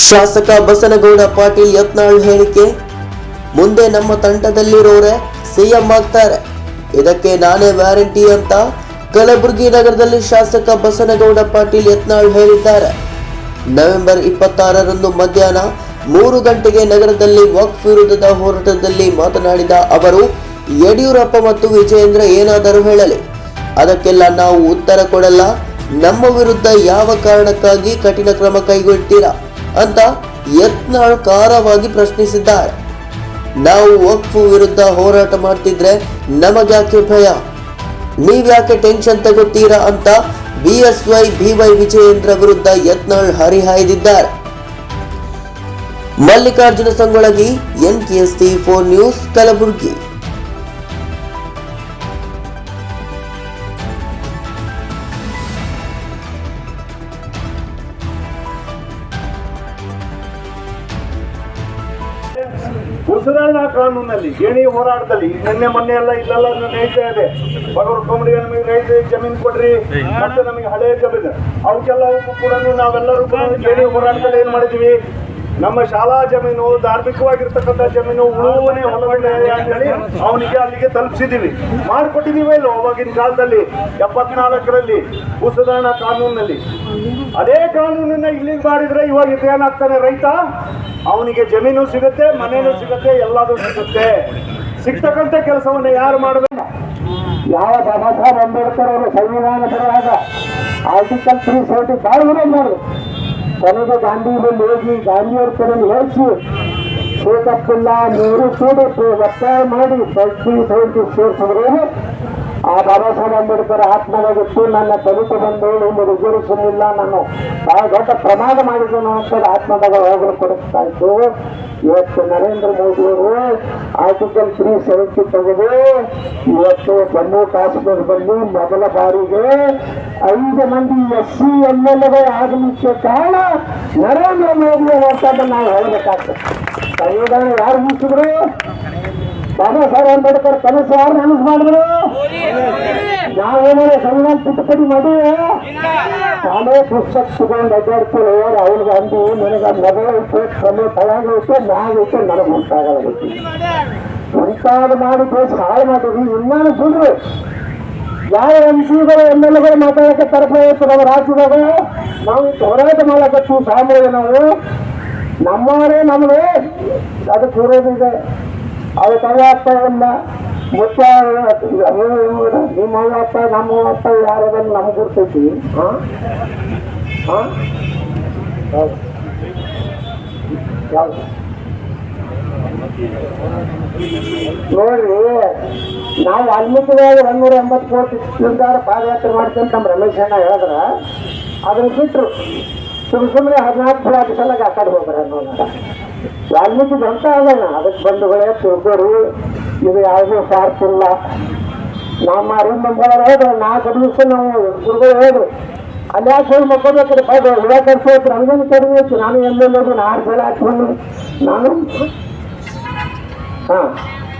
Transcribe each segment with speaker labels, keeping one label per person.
Speaker 1: ಶಾಸಕ ಬಸನಗೌಡ ಪಾಟೀಲ್ ಯತ್ನಾಳ್ ಹೇಳಿಕೆ, ಮುಂದೆ ನಮ್ಮ ತಂಡದಲ್ಲಿರೋರೆ ಸಿಎಂ ಆಗ್ತಾರೆ. ಇದಕ್ಕೆ ನಾನೇ ವ್ಯಾರಂಟಿ ಅಂತ ಕಲಬುರಗಿ ನಗರದಲ್ಲಿ ಶಾಸಕ ಬಸನಗೌಡ ಪಾಟೀಲ್ ಯತ್ನಾಳ್ ಹೇಳಿದ್ದಾರೆ. ನವೆಂಬರ್ ಇಪ್ಪತ್ತಾರರಂದು ಮಧ್ಯಾಹ್ನ ಮೂರು ಗಂಟೆಗೆ ನಗರದಲ್ಲಿ ವಕ್ಫ್ ವಿರುದ್ಧದ ಹೋರಾಟದಲ್ಲಿ ಮಾತನಾಡಿದ ಅವರು, ಯಡಿಯೂರಪ್ಪ ಮತ್ತು ವಿಜಯೇಂದ್ರ ಏನಾದರೂ ಹೇಳಲಿ. ಅದಕ್ಕೆಲ್ಲ ನಾವು ಉತ್ತರ ಕೊಡಲ್ಲ. ನಮ್ಮ ವಿರುದ್ಧ ಯಾವ ಕಾರಣಕ್ಕಾಗಿ ಕಠಿಣ ಕ್ರಮ ಕೈಗೊಳ್ತೀರಾ? ಅಂತ ಯತ್ನಾಳ್ ಖಾರವಾಗಿ ಪ್ರಶ್ನಿಸಿದ್ದಾರೆ. ನಾವು ವಕ್ಫು ವಿರುದ್ಧ ಹೋರಾಟ ಮಾಡ್ತಿದ್ರೆ ನಮಗ್ಯಾಕೆ ಭಯ? ನೀವ್ಯಾಕೆ ಟೆನ್ಷನ್ ತಗೋತೀರಾ ಅಂತ ಬಿಎಸ್ವೈ ಬಿವೈ ವಿಜಯೇಂದ್ರ ವಿರುದ್ಧ Yatnal ಹರಿಹಾಯ್ದಿದ್ದಾರೆ. Mallikarjuna Sangolagi, N K S T, four news, Kalaburagi.
Speaker 2: ಕಾನೂನಲ್ಲಿ ಗೇಣಿ ಹೋರಾಟದಲ್ಲಿ, ನಿನ್ನೆ ಮೊನ್ನೆ ಎಲ್ಲ ಇಲ್ಲೆಲ್ಲ ನಡೀತಾ ಇದೆ. ಬಡವರು ಕಮಿಟಿಗೆ ನಮಗೆ ರೈತ ಜಮೀನು ಕೊಡ್ರಿ, ಮತ್ತೆ ನಮಗೆ ಹಳೆ ಜಮೀನು. ಅವಕ್ಕೆಲ್ಲ ಕೂಡ ನಾವೆಲ್ಲರೂ ಕೂಡ ಗೇಣಿ ಹೋರಾಟದಲ್ಲಿ ಏನ್ ಮಾಡಿದೀವಿ? ನಮ್ಮ ಶಾಲಾ ಜಮೀನು ಧಾರ್ಮಿಕವಾಗಿರ್ತಕ್ಕಂಥ ಜಮೀನು ಉಳುವನೆ ಹೊಲಗಳಿ ಅವನಿಗೆ ಅಲ್ಲಿಗೆ ತಲುಪಿಸಿದೀವಿ ಮಾಡಿಕೊಟ್ಟಿದೀವಿ ಇಲ್ಲ ಅವಾಗಿನ ಕಾಲದಲ್ಲಿ? ಎಪ್ಪತ್ನಾಲ್ಕರಲ್ಲಿ ಭೂಸುಧಾರಣಾ ಕಾನೂನಿನಲ್ಲಿ. ಅದೇ ಕಾನೂನನ್ನ ಇಲ್ಲಿಗೆ ಮಾಡಿದ್ರೆ ಇವಾಗ ಇದೇನಾಗ್ತಾನೆ ರೈತ? ಅವನಿಗೆ ಜಮೀನು ಸಿಗುತ್ತೆ ಮನೆಯೂ ಸಿಗುತ್ತೆ, ಎಲ್ಲದೂ ಸಿಗುತ್ತೆ. ಸಿಗ್ತಕ್ಕಂಥ ಕೆಲಸವನ್ನು ಯಾರು ಮಾಡಬೇಕು? ಯಾವ ಬಾಬಾ ಸಾಹೇಬ್ ಅಂಬೇಡ್ಕರ್ ಅವರು ಸಂವಿಧಾನ ಬರುವಾಗ ಆರ್ಟಿಕಲ್ ತ್ರೀ ಸೆವೆಂಟಿ ಫೈವ್ ಮಾಡಿದ್ರು. ಕೊನೆಗೆ ಗಾಂಧಿ ಬಂದು ಹೋಗಿ ಗಾಂಧಿಯವ್ರ ಕಡೆ ಹೇಳಿಸಿ ಶೇಖಪ್ಪುಲ್ಲ ನೀರು ಕೂಡಿ ಒತ್ತಾಯ ಮಾಡಿ ಸೆವೆಂಟಿ ಸೆವೆಂಟಿ ಸೇರಿಸಿದ್ರು ಆ ಬಾಬಾ ಸಾಹೇಬ್ ಅಂಬೇಡ್ಕರ್ ಆತ್ಮವಾಗಿತ್ತು ನನ್ನ ತಲುಪು ಬಂದು ಒಂದು ನಾನು ಬಹಳ ದೊಡ್ಡ ಪ್ರಮಾದ ಮಾಡಿದ್ದೇನೆ ಅಂತ ಆತ್ಮದಾಗ ಹೋಗಲು ಕೊಡಿಸ್ತಾ ಇತ್ತು. ಇವತ್ತು ನರೇಂದ್ರ ಮೋದಿ ಅವರು ಆರ್ಟಿಕಲ್ ತ್ರೀ ಸೆವೆಂಟಿ ತೆಗೆದು ಇವತ್ತು ಜಮ್ಮು ಕಾಶ್ಮೀರದಲ್ಲಿ ಮೊದಲ ಬಾರಿಗೆ ಐದು ಮಂದಿ ಎಸ್ ಸಿ ಎಲ್ ಎಗಳು ಆಗಲಿಕ್ಕೆ ಕಾರಣ ನರೇಂದ್ರ ಮೋದಿ ಅವತ್ತನ್ನು ನಾವು ಹೇಳಬೇಕಾಗ್ತದೆ. ಸಂವಿಧಾನ ಯಾರು ಮುಗಿಸಿದ್ರು ಬಾಬಾ ಸಾಹೇಬ್ ಅಂಬೇಡ್ಕರ್ ಕನಸು ಯಾರು ನನಸು ಮಾಡಿದ್ರು. ನಾವೇನಾರ ಸಂವಿಧಾನ ತಿದ್ದುಪಡಿ ಮಾಡಿ. ನಾನೇ ಪುಸ್ತಕ ತಗೊಂಡು ಅಡ್ಡಾಡ್ತೀನಿ ರಾಹುಲ್ ಅವ್ನಿಗೆ ಅಂದು ನನಗೆ ಮೊದಲ ಐತೆ ಕಮ್ಮಿ ತಳಗೈತೆ ಮ್ಯಾಗೈತೆ ನನಗೆ ಉಂಟಾಗಲಾಗೈತಿ ಉಂಟಾದ ಮಾಡಿ ದೇಶ ಹಾಳು ಮಾಡಿದ್ವಿ ಇನ್ನಾನು ಸುಳ್ಳು ಯಾವ ಎಂ ಸಿಗಳು ಎಂ ಎಲ್ ಎಗಳು ಮಾತಾಡಕ್ಕೆ ತರಫ ನಮ್ಮ ರಾಜ್ಯದಾಗ? ನಾವು ಹೋರಾಟ ಮಾಡಬೇಕು ಸಾಮಾನ್ಯ ನಾವು. ನಮ್ಮವರೇ ನಮಗೆ. ಅದಕ್ಕೆ ವಿರೋಧಿದೆ ಅದಕ್ಕೆ ಅವ ಅಪ್ಪ ಇಲ್ಲ ಮುಚ್ಚ ನಿಮ್ಮ ಅಪ್ಪ ನಮ್ಮ ಅಪ್ಪ ಯಾರದನ್ನು ನಮ್ಗೆ ಗುರ್ತೈತಿ ಹಾಂ? ನೋಡ್ರಿ, ನಾವು ವಾಲ್ಮೀಕಿದಾಗ ಒಂದೂರ ಎಂಬತ್ತು ಕೋಟಿ ನಿರ್ಧಾರ ಪಾದಯಾತ್ರೆ ಮಾಡ್ತೀನಿ ನಮ್ಮ ರಮೇಶ್ ಅಣ್ಣ ಹೇಳಿದ್ರ. ಅದನ್ನ ಬಿಟ್ಟರು ಸುಮ್ ಸುಮ್ಮನೆ ಹದಿನಾಲ್ಕು ಸಲ ಆ ಹೋಗ್ರ ಅನ್ನೋದ ವಾಲ್ಮೀಕಿ ಅಂತ ಆಗೋಣ ಅದಕ್ಕೆ ಬಂಧುಗಳೇ ತಿಳ್ಕೊರಿ. ಇದು ಯಾವುದೂ ಸ್ವಾರ್ಥ ಇಲ್ಲ. ನಮ್ಮ ಅರಿವು ಮಂಗಳವಾರ ಹೋದ್ರೆ ನಾಲ್ಕು ದಿವಸ ನಾವು ಗುರುಗಳು ಹೋದ್ರು ಅಲ್ಲಿ ಯಾಕೆ ಹೋಗಿ ಮಕ್ಕೋಬೇಕ್ರಿ ಬಾಯ್ದು ಹುಳ ಕರ್ಸೋದ್ರು ಹಂಗೇನು ಕಡಿಮೆ ನಾನು ಎಲ್ಲೆಲ್ಲೋದು ನಾಲ್ಕು ಸಲ ಹಾಕ್ಕೊಂಡು ನಾನು? ಹಾ.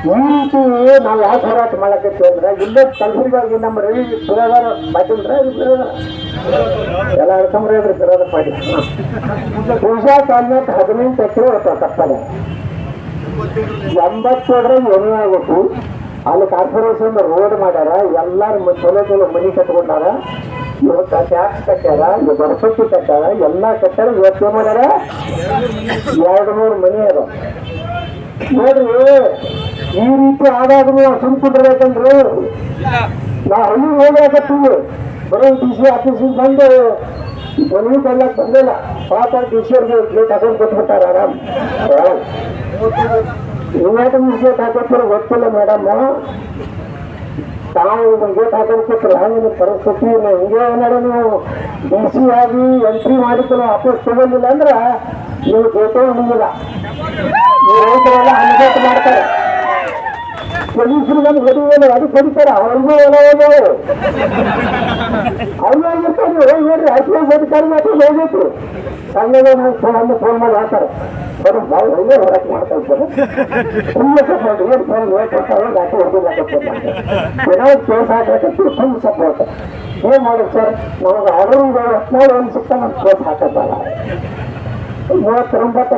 Speaker 2: ಈ ರೀತಿ ನಾವು ಯಾವ ಹೋರಾಟ ಮಾಡಕತ್ತೀವಿ ಅಂದ್ರೆ ಇಲ್ಲೇ ಕಲಬುರಗಿ ನಮ್ಮ ರವಿ ಬಿರೋದಾರ ಪಾಟೀಲ್ ರೀ ಬಿರೋದಾರ ಎಲ್ಲ ಹೇಳ್ಕೊಂಬ್ರಿ ಇದ್ರಿ ಬಿರೋದ ಪಾಟೀಲ್ ಪೂಜಾ ತಾಲೂಕ್ ಹದಿನೆಂಟು ಎಕರೆ ತಪ್ಪದೆ ಎಂಬತ್ತೇಳರ ಏನೇ ಆಗ್ಬೇಕು ಅಲ್ಲಿ ಕಾರ್ಪೊರೇಷನ್ ರೋಡ್ ಮಾಡ್ಯಾರ, ಎಲ್ಲಾರು ಚಲೋ ಚಲೋ ಮನಿ ಕಟ್ಕೊಂಡಾರ, ಇವತ್ತು ಟ್ಯಾಕ್ಸ್ ಕಟ್ಟ್ಯಾರ ಇವ್ ಗಣಪತಿ ಕಟ್ಟ್ಯಾರ ಎಲ್ಲ ಕಟ್ಟ್ಯಾರ ಇವತ್ತು ಮಾಡ್ಯಾರ? ಎರಡು ಮೂರು ಮನಿ ಅದ ನೋಡ್ರಿ. ಈ ರೀತಿ ಆದಾಗ್ರು ಸುಮ್ ನಾ ಹಳ್ಳಿ ಹೋಗ್ಬೇಕತ್ತೀವಿ ಬರೋ ಡಿ ಸಿ ಆಫೀಸಿಗೆ ಬಂದು ಮನವಿ ಕೊಡ್ಲಕ್ ಬಂದಿಲ್ಲ. ಪಾಪ ಡಿ ಸಿ ಅವ್ರಿಗೆ ಪ್ಲೇಟ್ ಹಾಕೊಂಡು ಕೊಟ್ಬಿಟ್ಟಾರ ಆರಾಮ್. ಇವತ್ತು ಗೇಟ್ ಹಾಕೋತಿರೋ? ಗೊತ್ತಿಲ್ಲ ಮೇಡಮ್ ತಾವು ಗೇಟ್ ಹಾಕೊಂಡು ಕೊಟ್ಟರೆ ಹಂಗೆ ಪರಿಸ್ಥಿತಿ ಹಿಂಗೆ ಏನಾರ ನೀವು ಡಿ ಸಿ ಆಗಿ ಎಂಟ್ರಿ ಮಾಡಿದ್ದು ವಾಪಸ್ ತಗೊಂಡಿಲ್ಲ ಅಂದ್ರೆ ನೀವು ಗೇಟೇ ಉಳಿದಿಲ್ಲ ನೀವು ರೈತರೆಲ್ಲ ಹಂಗೇಟ್ ಮಾಡ್ತಾರೆ. ಪೊಲೀಸರು ನಮ್ಗೆ ಹೊಡಿಯೋದು ಅದಕ್ಕೆ ಹೊಡಿತಾರೆ ಅವ್ರಿಗೂ ಒಳಗೆ ಹೋಗೋದು ಅವ್ರು ಹೋಗಿರ್ತಾರೆ ಹೋಗಿ ನೋಡ್ರಿ ಐ ಪಿ ಅಧಿಕಾರಿ ಮಾತ್ರ ಹೋಗಿತ್ತು ಸಂಘದ ಫೋನ್ ಫೋನ್ ಮಾಡಿ ಸಪೋರ್ಟ್ ಏನು ಫೋನ್ ಹಾಕಕ್ಕೆ ಫುಲ್ ಸಪೋರ್ಟ್ ಏನು ಮಾಡೋದು ಸರ್ ನಮಗೆ ಆರ್ಡರ್ ಹದಿನಾರು ಒಂದು ಸಿಕ್ಕ ನಮ್ಗೆ ಕೇಸ್ ಹಾಕೋದಲ್ಲ ಮೂವತ್ತೊಂಬತ್ತು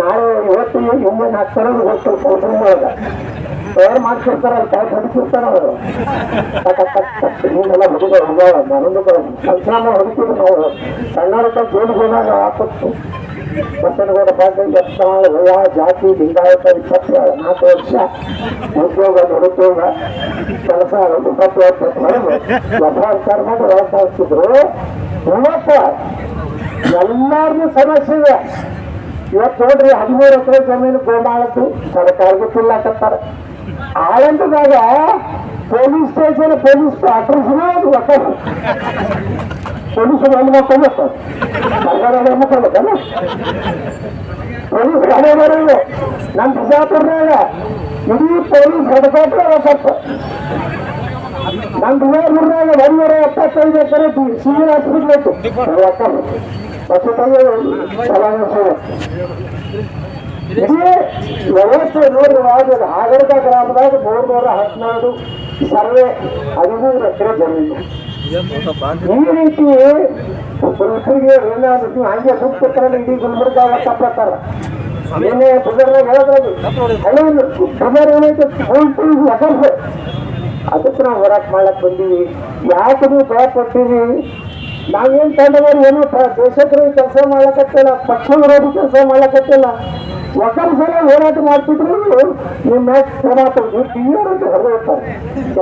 Speaker 2: ನಾಳೆ ಇವತ್ತು ಇನ್ನೇನು ಹಾಕ್ತಾರೋ ಗೊತ್ತು ಒಳಗೆ ತಯಾರು ಮಾಡ್ಸಿರ್ತಾರ ತಾಯಿ ಹೊಡಿತಿರ್ತಾರ ಅವರು. ನೀನೆಲ್ಲ ಹುಡುಗ ಹುಡುಗ ನನಗೆ ಸಂಸಾರ ಹೊಡಿತೀವಿ ನಾವು ಸಣ್ಣವ್ರ ಜೋಡಿ ಹೋದಾಗ ಹಾಕೊತ್ತು. ಬಸನಗೌಡ ಪಾಟೀಲ್ ಎತ್ತಾಳ ವಯ ಜಾತಿ, ಲಿಂಗಾಯತ ಇಪ್ಪತ್ತು ನಾಲ್ಕು ವರ್ಷ. ಉದ್ಯೋಗ ನಿರುದ್ಯೋಗ ಕೆಲಸ ಇಪ್ಪತ್ತು ವರ್ಷ ಯಥಾಚಾರ ಮಾಡಿ ವ್ಯವಸ್ಥೆ ಹಾಕ್ತಿದ್ರು ಎಲ್ಲಾರ್ಗೂ ಸಮಸ್ಯೆ ಇದೆ. ಇವತ್ತು ನೋಡ್ರಿ ಹದಿಮೂರು ಎಕರೆ ಜಮೀನು ಗೋಮಾಳದ್ದು ಸರ್ಕಾರಕ್ಕೆ ತಿಲ್ಲಾಕತ್ತಾರ ಆಳಂದದಾಗ ಪೊಲೀಸ್ ಸ್ಟೇಷನ್ ಪೊಲೀಸ್ ಅಡ್ರೆಸ್ನ ಅದು ಒಟ್ಟ ಪೊಲೀಸ್ ಎಲ್ಲಿ ಮಾಡ್ಕೊಬೇಕು ಸರ್ಕಾರ ಎಲ್ಲಿ ಮಾಡ್ಕೊಬೇಕಲ್ಲ ಪೊಲೀಸ್ ಗಾಡಿ ಬರೋದು. ನಮ್ಮ ಬಿಜಾಪುರನಾಗ ಇಡೀ ಪೊಲೀಸ್ ಹೆಡ್ಕ್ವಾರ್ಟರ್ ಕ್ವಾರ್ಟರ್ ತಪ್ಪು ನಮ್ಮ ಬಿಜಾಪುರನಾಗ ಒಂದೂರ ಎಪ್ಪತ್ತೈದು ಎಕರೆ ಸಿವಿಲ್ ಹಾಸ್ಪಿಟ್ಲ್ ಇತ್ತು ಒಟ್ಟ ಇಡೀ ವ್ಯವಸ್ಥೆ ನೋಡ್ರಿ ಆದ್ರೆ ಹಾಗರ್ಗ ಗ್ರಾಮದಾಗ ಮೂರ್ನೂರ ಹದಿನಾರು ಸರ್ವೆ ಹದಿಮೂರು ಎಕರೆ ಜಮೀನು ಈ ರೀತಿ ಏನಾದ್ರು ನೀವು ಹಂಗೆ ಸೂಕ್ತರಲ್ಲ ಇಡೀ ಗುಲ್ಬರ್ಗ ತಪ್ಪತ್ತಾರ ಏನೇ ಹೇಳಿದ್ರೆ ಅದಕ್ಕೆ ನಾವು ಹೋರಾಟ ಮಾಡಕ್ ಬಂದೀವಿ. ಯಾಕೆ ನೀವು ನಾವೇನ್ ತಂಡವರು ಏನು ದೇಶದ್ರೋಹಿ ಕೆಲಸ ಮಾಡ್ಲಕತ್ತಿಲ್ಲ ಪಕ್ಷ ವಿರೋಧಿ ಕೆಲಸ ಮಾಡ್ಲಕತ್ತಿಲ್ಲ ಒಕ್ಕರ ಸಲ ಹೋರಾಟ ಮಾಡ್ತಿದ್ರು ನಿಮ್ಮ ಟಿವಿಯವರು ಅಂತ ಹೊರಡ್ತಾರೆ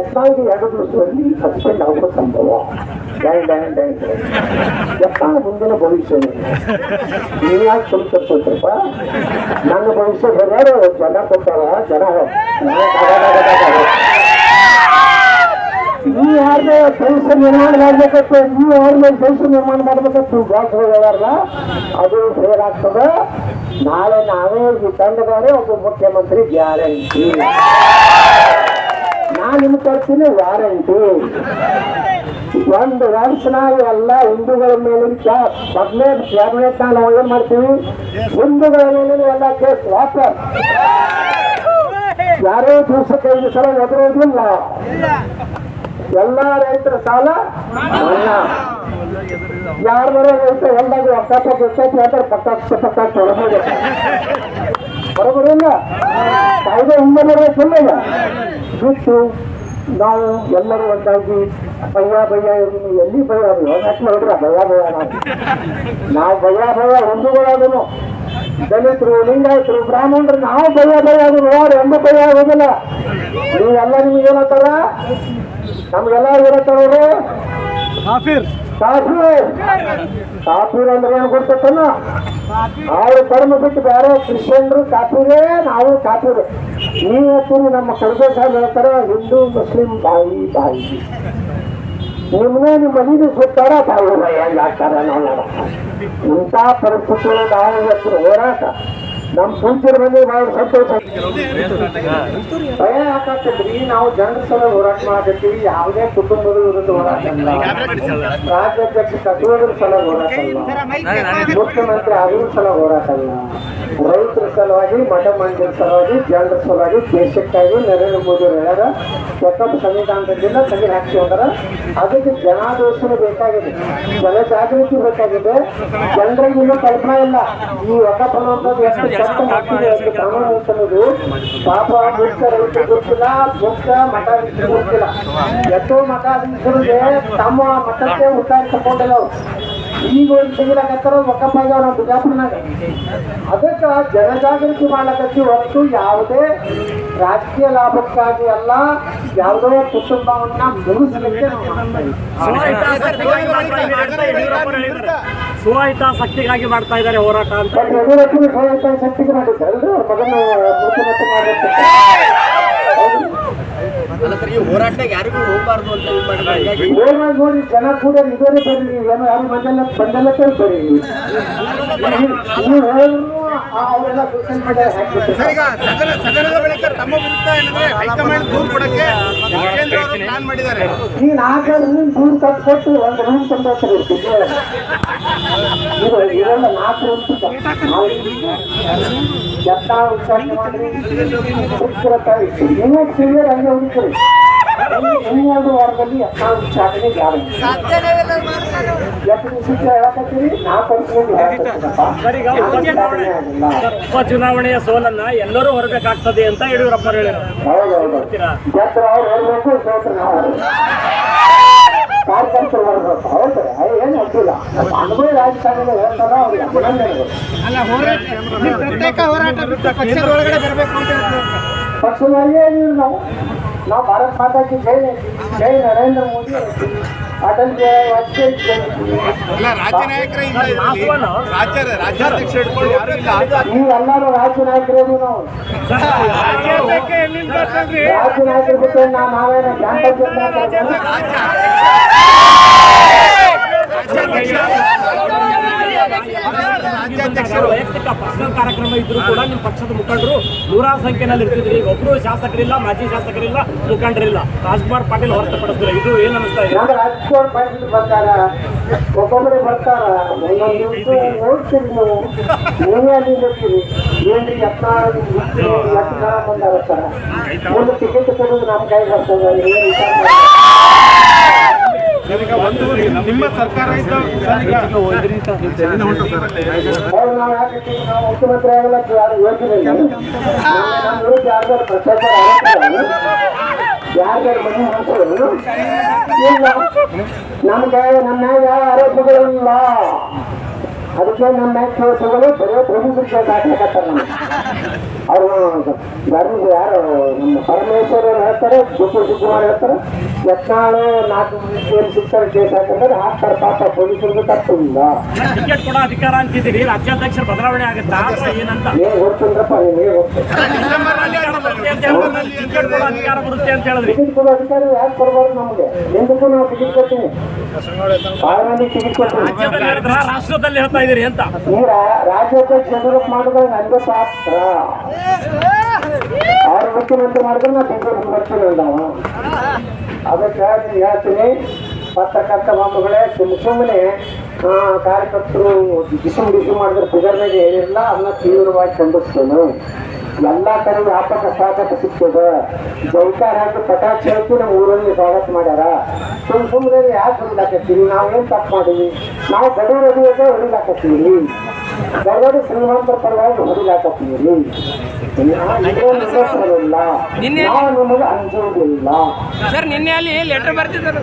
Speaker 2: ಎತ್ತಾಗಿ ಎರಡು ದಿವಸದಲ್ಲಿ ಸಸ್ಪೆಂಡ್ ಆಗುವ ಸಂಭವ ಎತ್ತಾಗ ಮುಂದಿನ ಭವಿಷ್ಯ ನೀವು ಯಾಕೆ ಸುಮ್ ತಪ್ಪಿದ್ರಪ್ಪ ನನ್ನ ಭವಿಷ್ಯ ಯಾರು ಜನ ಕೊಟ್ಟಾರ ಜನ ನಾನು ಯಾರ್ದ ಕೆಲಸ ನಿರ್ಮಾಣ ಮಾಡ್ಬೇಕತ್ತು ನೀವು ಯಾರ ಮೇಲೆ ಭವಿಷ್ಯ ನಿರ್ಮಾಣ ಮಾಡ್ಬೇಕತ್ತು ಹೇಳಾರಲ್ಲ ಅದು ಫೇಲ್ ಆಗ್ತದೆ. ನಾಳೆ ನಾವೇ ಈ ತಂಡದವರೇ ಒಬ್ಬ ಮುಖ್ಯಮಂತ್ರಿ ಗ್ಯಾರಂಟಿ. ನಾನು ನಿಮ್ಗೆ ಕೊಡ್ತೀನಿ ವಾರಂಟಿ. ಒಂದು ವರ್ಷನಾಗ ಎಲ್ಲ ಹಿಂದೂಗಳ ಮೇಲಿನ ಮೊದಲೇ ಕ್ಯಾಬಿನೆಟ್ ನಾವು ಏನ್ ಮಾಡ್ತೀವಿ. ಹಿಂದೂಗಳ ಮೇಲಿನ ಎಲ್ಲ ಕೇಸ್ ವಾಪಸ್. ಯಾರೋ ದಿವಸಕ್ಕೆ ಐದು ಸಲ ಎದುರೋದಿಲ್ಲ. ಎಲ್ಲ ರೈತರ ಸಾಲ ಯಾರ ಬರೋ ರೈತ ಎಲ್ಲಾದ್ರೂ ಅಕ್ಕಪ್ಪ ಗೊತ್ತೈತಿ ಅಂದ್ರೆ ಪಕ್ಕ ಪಕ್ಕ ತೊಡಗಿದೆ ಬರೋಬರಿಲ್ಲ ಕಾಯ್ದೆ ಹಿಂದೆ ಈಗ. ಬಿಟ್ಟು ನಾವು ಎಲ್ಲರೂ ಒಂದಾಗಿ ಭಯ ಭಯ ಇರೋದು ಎಲ್ಲಿ ಭಯ? ಅದು ಭಯ ಭಯ ನಾವು. ನಾವು ಭಯ ಭಯ ಹಿಂದೂಗಳಾದನು. ದಲಿತರು, ಲಿಂಗಾಯತರು, ಬ್ರಾಹ್ಮಣರು, ನಾವು ಭಯ ಭಯ ಆದ್ರು ಯಾರು? ಎಂಬ ಭಯ ಆಗೋದಿಲ್ಲ. ನೀವೆಲ್ಲ ನಿಮ್ಗೆ ಏನತ್ತಾರ ನಮ್ಗೆಲ್ಲ ಏನತ್ತಾರವರು ಕಾಫೀರ್. ಕಾಫೀರ್. ಅಂದ್ರೆ ಏನು ಗೊತ್ತೇನ ಅವ್ರ ಕರ್ಮ ಬಿಟ್ಟು ಬೇರೆ ಕ್ರಿಶ್ಚಿಯನ್ರು ಕಾಫೀರೇ ನಾವು ಕಾಫೀರು. ನೀವು ಹೇಳ್ತೀರಿ ನಮ್ಮ ಕಡಿಮೆ ಸಾಹೇಬ್ ಹೇಳ್ತಾರೆ ಹಿಂದೂ ಮುಸ್ಲಿಂ ಬಾಯಿ ಬಾಯಿ. ನಿಮ್ಗೆ ನಿಮ್ಮ ಮನೆಗೆ ಸುತ್ತಾರ ತಾವು ಹೆಂಗ್ ಆಗ್ತಾರ ನಾವು ನೋಡೋಣ. ಇಂಥ ಪರಿಸ್ಥಿತಿಗಳು ನಾವು ಇವತ್ತು ಹೋರಾಟ. ನಮ್ಮ ಫ್ಯೂಚರ್ ಮನೆ ಭಾಳ ಸಂತೋಷ. ಭಯ ಯಾಕಾಗ್ತದ್ರಿ ನಾವು ಜನರ ಸಲ ಹೋರಾಟ ಮಾಡಕತ್ತೀವಿ, ಯಾವುದೇ ಕುಟುಂಬದ ವಿರುದ್ಧ ಹೋರಾಟ ರಾಜ್ಯಾಧ್ಯಕ್ಷ ಸಚಿವರ ಸಲ ಹೋರಾಟ ಮುಖ್ಯಮಂತ್ರಿ ಅದ್ರ ಸಲ ಹೋರಾಟ ಅಲ್ಲ ರೈತರ ಸಲುವಾಗಿ, ಮಠ ಮಂದಿರ ಸಲುವಾಗಿ, ಜನರ ಸಲುವಾಗಿ, ದೇಶಕ್ಕಾಗಿ ನರೇಂದ್ರ ಮೋದಿ ಹೇಳ್ಯಾರ ಒಕ್ಕಪ್ಪ ಸಂವಿಧಾನದಿಂದ ತೆಗೆದು ಹಾಕಿ ಹೋದಾರ ಅದಕ್ಕೆ ಜನಾದೋಷನ ಬೇಕಾಗಿದೆ. ಜನ ಜಾಗೃತಿ ಬೇಕಾಗಿದೆ. ಜನರಿಗೆ ಇನ್ನೂ ಕಲ್ಪನಾ ಇಲ್ಲ. ಈ ಒಕ್ಕಪ್ಪ ಎಷ್ಟು ಪಾಪ ರೈತರು ಗೊತ್ತಿಲ್ಲ ಮುಕ್ತ ಮಠ ಗೊತ್ತಿಲ್ಲ ಎಷ್ಟೋ ಮಠಾಧೀಶರಿಗೆ ತಮ್ಮ ಮಠಕ್ಕೆ ಅವ್ರು ಈಗ ಒಂದು ತೆಗಿಲಾಕತ್ತಾರ ಒಕ್ಕಪ್ಪ ಆಗ್ಯಾವ ನಮ್ಮ ಬಿಜಾಪುರನಾಗ ಅದಕ್ಕೆ ಜನಜಾಗೃತಿ ಮಾಡ್ಲಕತ್ತಿ ಹೊರತು ಯಾವುದೇ ರಾಜಕೀಯ ಲಾಭಕ್ಕಾಗಿ ಅಲ್ಲ ಯಾವುದೋ ಕುಟುಂಬವನ್ನ ಮುಗಿಸಲಿಕ್ಕೆ ಇದ್ದೀವಿ.
Speaker 3: ಮಾಡ್ತಾ ಇದ್ದಾರೆ ಹೋರಾಟ ಅಂತ.
Speaker 2: ಶಕ್ತಿಗೆ
Speaker 1: ಹೋರಾಟಕ್ಕೆ ಯಾರಿಗೂ ಹೋಗ್ಬಾರ್ದು ಅಂತ
Speaker 2: ನೋಡಿ ಜನ ಕೂಡ ಇದೇ ಬರ್ರಿ ಏನೋ ಯಾರು ಬಂದೆಲ್ಲ ಬಂದೆಲ್ಲ ಕೇಳ್ತಾರೆ ಹಾಕ್ಬಿಡ್ತಾರೆ
Speaker 4: ಈಗ ತಮ್ಮ ಕೊಡಕ್ಕೆ ಪ್ಲಾನ್ ಮಾಡಿದ್ದಾರೆ.
Speaker 2: ಈ ನಾಲ್ಕು ದೂರ ಒಂದು ರೂಮ್ ತಂದಿರ್ತಾರೆ ಇದು ಇದೆಲ್ಲ ನಾಲ್ಕು ರೂಮ್ ಎತ್ತ ವಿಚಾರಣೆ ಮಾಡಿ ನೀವೇ ಕ್ಲಿಯರ್ ಹಂಗೆ ಹುಡುಕ್ರಿ ಇನ್ನೆರಡು ವಾರದಲ್ಲಿ ಎಷ್ಟು ಹೇಳಕತ್ತೀರಿ? ನಾಲ್ಕು
Speaker 3: ಉಪಚುನಾವಣೆಯ ಸೋಲನ್ನ ಎಲ್ಲರೂ ಹೊರಬೇಕಾಗ್ತದೆ ಅಂತ ಯಡಿಯೂರಪ್ಪ ಹೇಳಿದ್ರು.
Speaker 2: ಹೌದೌದು.
Speaker 3: ಹೇಳ್ತೀರಾ?
Speaker 2: ಗೆದ್ರ ಅವ್ರು ಹೇಳ್ಬೇಕು ಸೋತ್ರ ನಾವು ಕಾರ್ಯಕರ್ತರು ಬರ್ಬೇಕು ಹೌದು ಏನು ಅಡ್ಡಿಲ್ಲ. ಅನುಭವ ರಾಜಕಾರಣ ಹೇಳ್ತಾರ ಅವ್ರಿಗೆ ಅಭಿನಂದನೆಗಳು. ಅಲ್ಲ ಹೋರಾಟ ನಾವು ನಾವು ಭಾರತ್ ಮಾತಾ ಕಿ ಜೈ ಜೈ ನರೇಂದ್ರ ನಾವು ನಾವು ಭಾರತ ಮಾತಾಕಿ ಜೈ
Speaker 5: ಜೈ ನರೇಂದ್ರ ಮೋದಿ ಅಟಲ್
Speaker 2: ನೀವೆಲ್ಲರೂ ರಾಜ್ಯ ನಾಯಕರೇನು ನಾವು ರಾಜ್ಯ ನಾಯಕರ ಬಿಟ್ಟು ನಾವು. ನಾವೇನು ಗ್ರಾಮ ಪಂಚಾಯತ್ ನಾಯಕರು
Speaker 3: ವೈಯಕ್ತಿಕ ಪರ್ಸನಲ್ ಕಾರ್ಯಕ್ರಮ ಇದ್ರು ಕೂಡ ನಿಮ್ಮ ಪಕ್ಷದ ಮುಖಂಡರು ನೂರಾರು ಸಂಖ್ಯೆನಲ್ಲಿ ಇರ್ತಿದ್ರಿ. ಈಗ ಒಬ್ರು ಶಾಸಕರಿಲ್ಲ ಮಾಜಿ ಶಾಸಕರಿಲ್ಲ ಮುಖಂಡರಿಲ್ಲ. ರಾಜ್ಕುಮಾರ್ ಪಾಟೀಲ್ ಹೊರತುಪಡಿಸಿದ್ರೆ ಇದು ಏನ್ ಅನಿಸ್ತಾ ಇದೆ?
Speaker 2: ರಾಜ್ಕುಮಾರ್ ಪಾಟೀಲ್ ಬರ್ತಾರ? ಒಬ್ಬೊಬ್ಬರೇ ಬರ್ತಾರ? ನೀವು. ನೀವೇ ಅಲ್ಲಿ ಇರ್ತೀರಿ. ಏನ್ರಿ ಎಷ್ಟು ಜನ ಬಂದಾರ ಸರ? ಒಂದು ಟಿಕೆಟ್ ಕೊಡೋದು ನಮ್ಮ ಕೈ ಬರ್ತದೆ.
Speaker 5: ಈಗ ಒಂದು ನಿಮ್ಮ ಸರ್ಕಾರ ಇದ್ದ
Speaker 2: ಮುಖ್ಯಮಂತ್ರಿ ಆಗಲ್ಲ ಮನೆ ಹಾಕೋದು ಇಲ್ಲ ನಮ್ಗೆ ನಮ್ಮ ಆರೋಪಗಳಿಲ್ಲ ಅದಕ್ಕೆ ನಮ್ಮ ಮ್ಯಾಗ ಕೇಸುಗಳು ಬರೀ ಪ್ರಭುತ್ವ ಹಾಕ್ಲಿಕತ್ತಾರ ನಮ್ಗೆ. ಅವರು ಧರ್ಮ ಯಾರು ನಮ್ಮ ಪರಮೇಶ್ವರ ಹೇಳ್ತಾರೆ ಸುಪ್ಪು ಶಿವಕುಮಾರ್ ಹೇಳ್ತಾರೆ ಯತ್ನಾಳು ನಾಲ್ಕು ಏನು ಸಿಗ್ತಾರೆ ಕೇಸ್ ಹಾಕಂದ್ರೆ ಹಾಕ್ತಾರೆ ಪಾಪ ಪೊಲೀಸರಿಗೆ ತಪ್ಪಿಲ್ಲ
Speaker 3: ಟಿಕೆಟ್ ಕೊಡೋ ಅಧಿಕಾರ ಅಂತಿದ್ದೀರಿ ರಾಜ್ಯಾಧ್ಯಕ್ಷರ ಬದಲಾವಣೆ ಆಗುತ್ತಾ ಏನಂತ?
Speaker 2: ಏನು ಗೊತ್ತಂದ್ರಪ್ಪ ನಿಮಗೆ ಗೊತ್ತು?
Speaker 3: ಟಿಕೆಟ್ ಕೊಡೋ ಅಧಿಕಾರ ಬರುತ್ತೆ ಅಂತ ಹೇಳಿದ್ರಿ.
Speaker 2: ಟಿಕೆಟ್ ಕೊಡೋ ಅಧಿಕಾರ ಯಾಕೆ ಕೊಡಬಾರ್ದು ನಮಗೆ? ಎಂದಕ್ಕೂ ನಾವು ಟಿಕೆಟ್ ಕೊಡ್ತೀನಿ ಟಿಕೆಟ್ ಕೊಡ್ತೀನಿ
Speaker 3: ರಾಷ್ಟ್ರದಲ್ಲಿ ಹೇಳ್ತಾ ಇದೀರಿ ಅಂತ.
Speaker 2: ರಾಜ್ಯಾಧ್ಯಕ್ಷ ಯಡಿಯೂರಪ್ಪ ಮಾಡಿದ್ರೆ ಮಾಡಿದ್ರೆ ನಾ ಅದಕ್ಕೆ ನಾನು ಹೇಳ್ತೀನಿ ಪತ್ರಕರ್ತ ಬಾಂಬುಗಳೇ ಸುಮ್ ಸುಮ್ಮನೆ ಕಾರ್ಯಕರ್ತರು ಬಿಸಿ ಬಿಸಿ ಮಾಡಿದ್ರೆ ಫಿಗರ್ನಾಗ ಏನಿಲ್ಲ ಅದನ್ನ ತೀವ್ರವಾಗಿ ಖಂಡಿಸ್ತೇನೆ. ಎಲ್ಲ ಕಡೆ ವ್ಯಾಪಕ ಸ್ವಾಗತ ಸಿಗ್ತದ. ಜೈಕಾರ ಹಾಕಿ ಪಟಾಕ್ಷಿ ಹಾಕಿ ನಮ್ಮ ಊರಲ್ಲಿ ಸ್ವಾಗತ ಮಾಡ್ಯಾರ. ಸುಮ್ ಸುಮ್ಮನೆ ಯಾಕೆ ಹೊಡಿಲಾಕತ್ತೀವಿ ನಾವೇನು ತಪ್ಪು ಮಾಡೀವಿ ನಾವು ಬಡವರು ಅಡಿಯಾಗ ಹೊಡಿಲಾಕತ್ತೀವಿ ಬಡವರು ಶ್ರೀಮಂತರ ಪರವಾಗಿ ಹೊಡಿಲಾಕತ್ತೀವಿ ನಾವು ನಿಮಗೆ ಅಂಜುವುದಿಲ್ಲ
Speaker 6: ಸರ್ ನಿನ್ನೆ ಅಲ್ಲಿ ಲೆಟರ್ ಬರ್ತಿದ್ದಾರೆ